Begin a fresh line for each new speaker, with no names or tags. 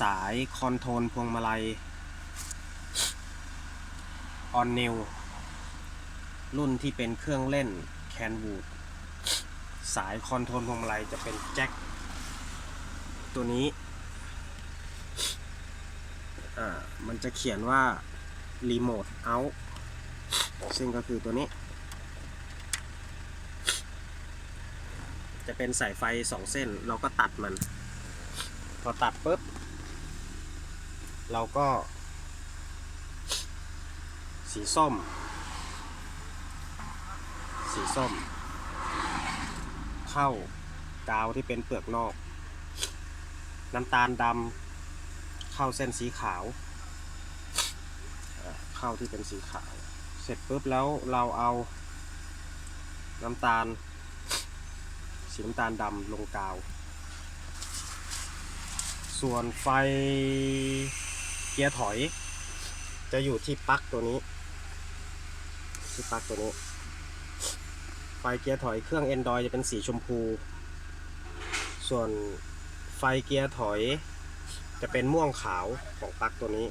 สายคอนโทรลพวงมาลัยออนนิวรุ่นที่เป็นเครื่องเล่นแคนวูดสายคอนโทรลพวงมาลัยจะเป็นแจ็คตัวนี้ อ่า มันจะเขียนว่ารีโมทเอา ซึ่งก็คือตัวนี้ จะเป็นสายไฟสองเส้น เราก็ตัดมัน พอตัดปุ๊บ เราก็ สีส้ม สีส้ม เข้ากาวที่เป็นเปลือกนอก น้ำตาลดำเข้าเส้นสีขาว เข้าที่เป็นสีขาว เสร็จปุ๊บแล้วเราเอาน้ำตาล สีน้ำตาลดำลงกาว ส่วนไฟ กียร์ถอย จะอยู่ที่ปลั๊กตัวนี้ ที่ปลั๊กตัวนี้ ไฟเกียร์ถอยเครื่อง Android จะเป็นสีชมพู ส่วนไฟเกียร์ถอย จะเป็นม่วงขาวของปลั๊กตัวนี้